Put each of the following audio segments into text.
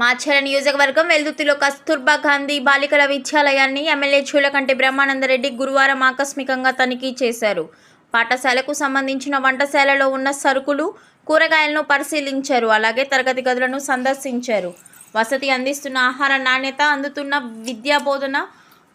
మాచర్ల నియోజకవర్గం వెల్దుర్తిలో కస్తూర్బా గాంధీ బాలికల విద్యాలయాన్ని ఎమ్మెల్యే చూలకంటి బ్రహ్మానందరెడ్డి గురువారం ఆకస్మికంగా తనిఖీ చేశారు. పాఠశాలకు సంబంధించిన వంటశాలలో ఉన్న సరుకులు కూరగాయలను పరిశీలించారు. అలాగే తరగతి గదులను సందర్శించారు. వసతి అందిస్తున్న ఆహార నాణ్యత అందుతున్న విద్యా బోధన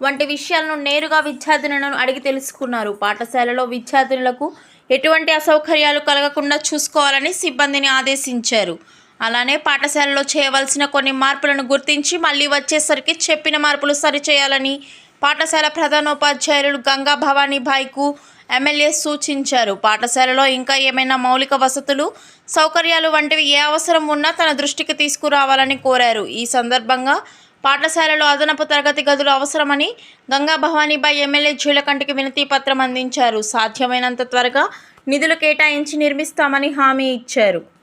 వంటి విషయాలను నేరుగా విద్యార్థినులను అడిగి తెలుసుకున్నారు. పాఠశాలలో విద్యార్థినులకు ఎటువంటి అసౌకర్యాలు కలగకుండా చూసుకోవాలని సిబ్బందిని ఆదేశించారు. అలానే పాఠశాలలో చేయవలసిన కొన్ని మార్పులను గుర్తించి మళ్ళీ వచ్చేసరికి చెప్పిన మార్పులు సరిచేయాలని పాఠశాల ప్రధానోపాధ్యాయులు గంగా భవానీ భాయ్కు ఎమ్మెల్యే సూచించారు. పాఠశాలలో ఇంకా ఏమైనా మౌలిక వసతులు సౌకర్యాలు వంటివి ఏ అవసరం ఉన్నా తన దృష్టికి తీసుకురావాలని కోరారు. ఈ సందర్భంగా పాఠశాలలో అదనపు తరగతి గదులు అవసరమని గంగా భవానీబాయి ఎమ్మెల్యే జూలకంటికి వినతి పత్రం అందించారు. సాధ్యమైనంత త్వరగా నిధులు కేటాయించి నిర్మిస్తామని హామీ ఇచ్చారు.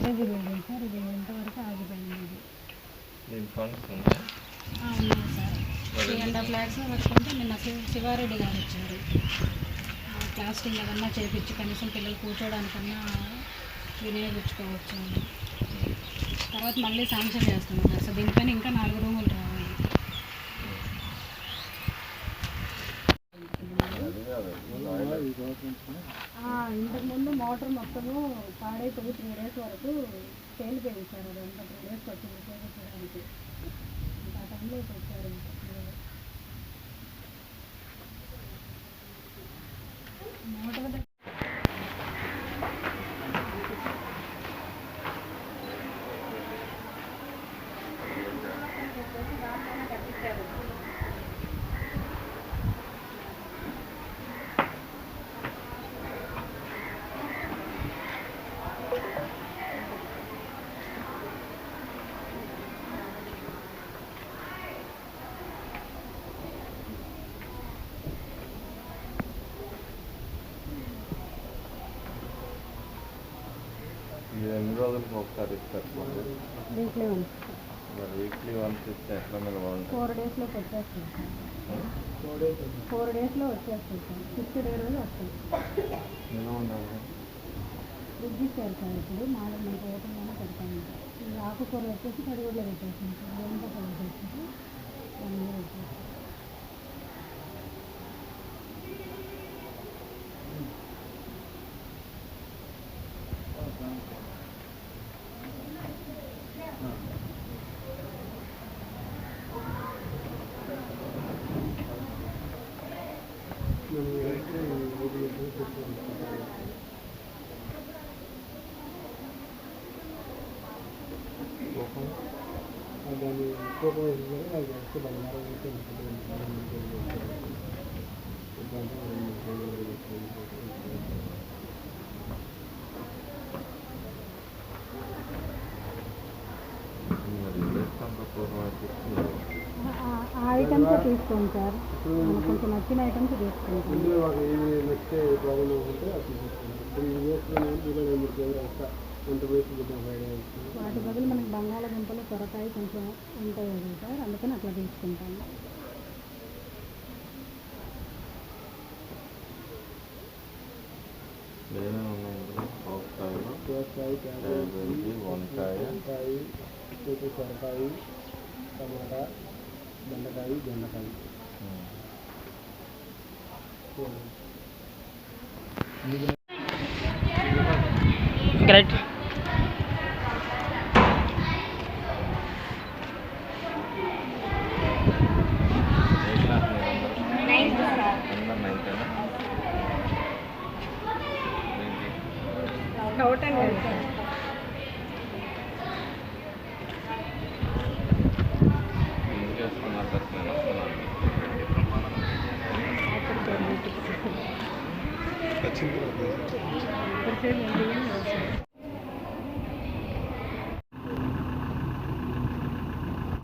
ఇది బిల్డింగ్ సార్ ఇది ఇంతవరకు ఆగిపోయింది ఇది దీని ఫండ్స్ ఉన్నాయి ఉన్నాయి sir. Three and half lakhs వచ్చుకుంటే నిన్న శివారెడ్డి గారు వచ్చారు. ఆ, ప్లాస్టింగ్ ఏదన్నా చేపించి కనీసం పిల్లలు కూర్చోడానికన్నా వినియోగించుకోవచ్చు తర్వాత మళ్ళీ శాంక్షన్ చేస్తున్నాం సార్ సో దీనిపైన ఇంకా నాలుగు రూములు రావాలి. ఇంతకుముందు మోటార్ మొత్తము పాడైపోయి త్రీ డేస్ వరకు తేలిపోయింది సార్ అది అంతా త్రీ డేస్ వచ్చింది చేయడానికి. ఆ టైంలో వచ్చారు మోటార్ ఇది ఎన్ని రోజులకు ఒకసారి ఇస్తారు? వీక్లీ వన్స్ మరి వీక్లీ వన్స్ ఇస్తే ఎట్లా నిలబడి ఫోర్ డేస్లోకి వచ్చేస్తుంది ఫోర్ డేస్లో వచ్చేస్తుంది సార్ ఫిఫ్త్ డే రోజు వస్తుంది నిల్వ ఉండాలి? ఫ్రిడ్జ్ ఇచ్చారు సార్ ఇప్పుడు మాలో మనకు ఓపెన్గానే పెడతాము ఆకుకూర వచ్చేసి కడిగుడ్లో పెట్టేసాం సార్ ఎంత పెట్టేసి ఐటమ్స్ తీసుకోండి సార్ మనకు కొంచెం నచ్చిన ఐటమ్స్ తీసుకుంటాం వాటి బదులు మనకి బంగాళాదుంపలు సొరకాయ కొంచెం ఉంటాయి కదా సార్ అందుకని అట్లా తీసుకుంటాము వంకాయ సొరకాయ టమాటా బెండకాయ బెండకాయ. గ్రేట్ ఏ క్లాస్ మీరందరూ అందరు నైన్తేనా ఏం చేస్తున్నారు సార్ నేను వస్తున్నాను వచ్చింది